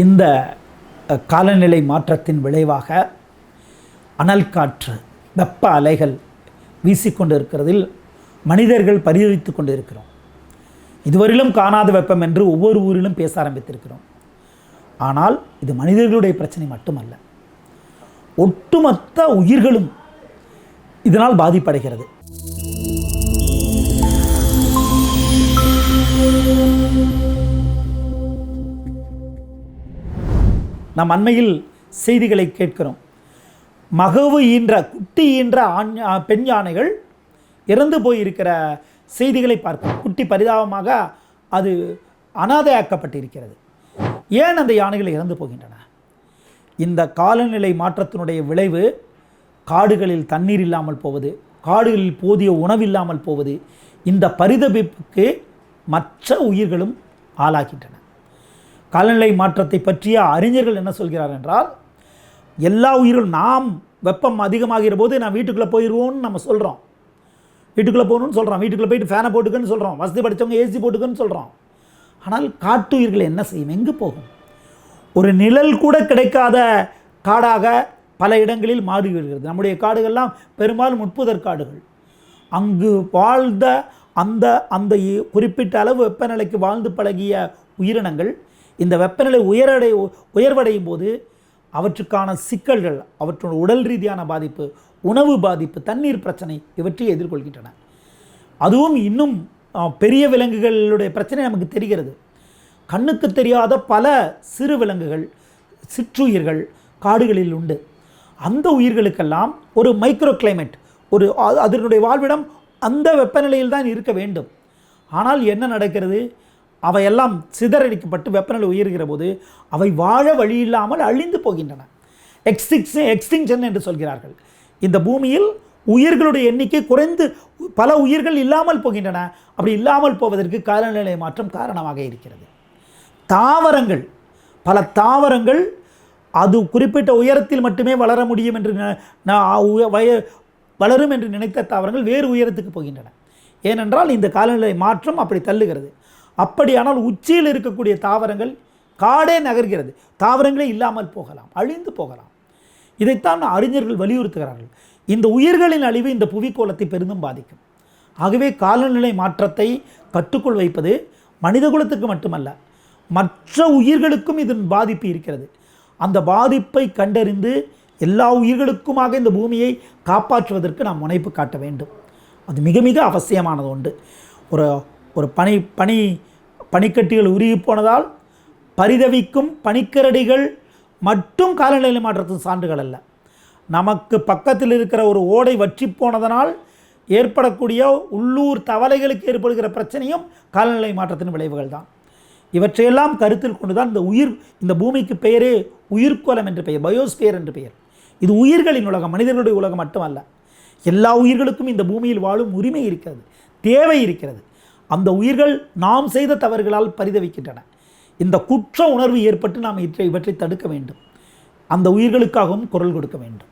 இந்த காலநிலை மாற்றத்தின் விளைவாக அனல் காற்று வெப்ப அலைகள் வீசிக்கொண்டு இருக்கிறதில் மனிதர்கள் பரிதவித்து கொண்டு இருக்கிறோம் இதுவரையிலும் காணாத வெப்பம் என்று ஒவ்வொரு ஊரிலும் பேச ஆரம்பித்திருக்கிறோம். ஆனால் இது மனிதர்களுடைய பிரச்சனை மட்டுமல்ல. ஒட்டுமொத்த உயிர்களும் இதனால் பாதிப்படைகிறது. நாம் அண்மையில் செய்திகளை கேட்கிறோம். மகவு ஈன்ற குட்டி ஈன்ற ஆண் பெண் யானைகள் இறந்து போயிருக்கிற செய்திகளை பார்க்கிறோம் குட்டி பரிதாபமாக அது அனாதையாக்கப்பட்டிருக்கிறது. ஏன் அந்த யானைகள் இறந்து போகின்றன? இந்த காலநிலை மாற்றத்தினுடைய விளைவு காடுகளில் தண்ணீர் இல்லாமல் போவது காடுகளில் போதிய உணவில்லாமல் போவது இந்த பரிதபிப்புக்கு மற்ற உயிர்களும் ஆளாகின்றன. காலநிலை மாற்றத்தை பற்றிய அறிஞர்கள் என்ன சொல்கிறார் என்றால் எல்லா உயிர்களும் நாம் வெப்பம் அதிகமாகிற போது நான் வீட்டுக்குள்ளே போயிடுவோம்னு நம்ம சொல்கிறோம் வீட்டுக்குள்ளே போகணும்னு சொல்கிறோம் வீட்டுக்குள்ளே போயிட்டு ஃபேனை போட்டுக்கன்னு சொல்கிறோம் வசதி படித்தவங்க ஏசி போட்டுக்கன்னு சொல்கிறோம் ஆனால் காட்டு உயிர்கள் என்ன செய்யும்? எங்கே போகும்? ஒரு நிழல் கூட கிடைக்காத காடாக பல இடங்களில் மாறி வருகிறது. நம்முடைய காடுகள்லாம் பெரும்பாலும் முட்புதர் காடுகள். அங்கு வாழ்ந்த அந்த அந்த குறிப்பிட்ட அளவு வெப்பநிலைக்கு வாழ்ந்து பழகிய உயிரினங்கள் இந்த வெப்பநிலை உயரடை உயர்வடையும் போது அவற்றுக்கான சிக்கல்கள் அவற்றோட உடல் ரீதியான பாதிப்பு உணவு பாதிப்பு தண்ணீர் பிரச்சனை இவற்றை எதிர்கொள்கின்றன. அதுவும் இன்னும் பெரிய விலங்குகளுடைய பிரச்சனை நமக்கு தெரிகிறது. கண்ணுக்கு தெரியாத பல சிறு விலங்குகள் சிற்றுயிர்கள் காடுகளில் உண்டு. அந்த உயிர்களுக்கெல்லாம் ஒரு மைக்ரோ கிளைமேட் ஒரு அதனுடைய வாழ்விடம் அந்த வெப்பநிலையில் தான் இருக்க வேண்டும். ஆனால் என்ன நடக்கிறது? அவையெல்லாம் சிதறடிக்கப்பட்டு வெப்பநிலை உயர்கிற போது அவை வாழ வழி இல்லாமல் அழிந்து போகின்றன. எக்ஸ்டிக்ஸ் எக்ஸ்டிங்ஷன் என்று சொல்கிறார்கள். இந்த பூமியில் உயிர்களுடைய எண்ணிக்கை குறைந்து பல உயிர்கள் இல்லாமல் போகின்றன. அப்படி இல்லாமல் போவதற்கு காலநிலை மாற்றம் காரணமாக இருக்கிறது. தாவரங்கள் பல தாவரங்கள் அது குறிப்பிட்ட உயரத்தில் மட்டுமே வளர முடியும் என்று ந- ந- வய வளரும் என்று நினைத்த தாவரங்கள் வேறு உயரத்துக்கு போகின்றன. ஏனென்றால் இந்த காலநிலை மாற்றம் அப்படி தள்ளுகிறது. அப்படியானால் உச்சியில் இருக்கக்கூடிய தாவரங்கள் காடே நகர்கிறது. தாவரங்களே இல்லாமல் போகலாம் அழிந்து போகலாம். இதைத்தான் அறிஞர்கள் வலியுறுத்துகிறார்கள். இந்த உயிர்களின் அழிவு இந்த புவிக்கோளத்தை பெரிதும் பாதிக்கும். ஆகவே காலநிலை மாற்றத்தை கட்டுக்குள் வைப்பது மனிதகுலத்துக்கு மட்டுமல்ல மற்ற உயிர்களுக்கும் இதன் பாதிப்பு இருக்கிறது. அந்த பாதிப்பை கண்டறிந்து எல்லா உயிர்களுக்குமாக இந்த பூமியை காப்பாற்றுவதற்கு நாம் முனைப்பு காட்ட வேண்டும். அது மிக மிக அவசியமானது உண்டு ஒரு ஒரு பனி பனி பனிக்கட்டிகள் உருகி போனதால் பரிதவிக்கும் பனிக்கரடிகள் மட்டும் காலநிலை மாற்றத்தின் சான்றுகள் அல்ல. நமக்கு பக்கத்தில் இருக்கிற ஒரு ஓடை வற்றி போனதனால் ஏற்படக்கூடிய உள்ளூர் தவளைகளுக்கு ஏற்படுகிற பிரச்சனையும் காலநிலை மாற்றத்தின் விளைவுகள் தான். இவற்றையெல்லாம் கருத்தில் கொண்டுதான் இந்த உயிர் இந்த பூமிக்கு பெயரே உயிர்கோலம் என்று பெயர் பயோஸ்பியர் என்று பெயர். இது உயிர்களின் உலகம் மனிதர்களுடைய உலகம் மட்டுமல்ல. எல்லா உயிர்களுக்கும் இந்த பூமியில் வாழும் உரிமை இருக்கிறது தேவை இருக்கிறது. அந்த உயிர்கள் நாம் செய்த தவறுகளால் பரிதவிக்கின்றன. இந்த குற்ற உணர்வு ஏற்பட்டு நாம் இவற்றை இவற்றை தடுக்க வேண்டும். அந்த உயிர்களுக்காகவும் குரல் கொடுக்க வேண்டும்.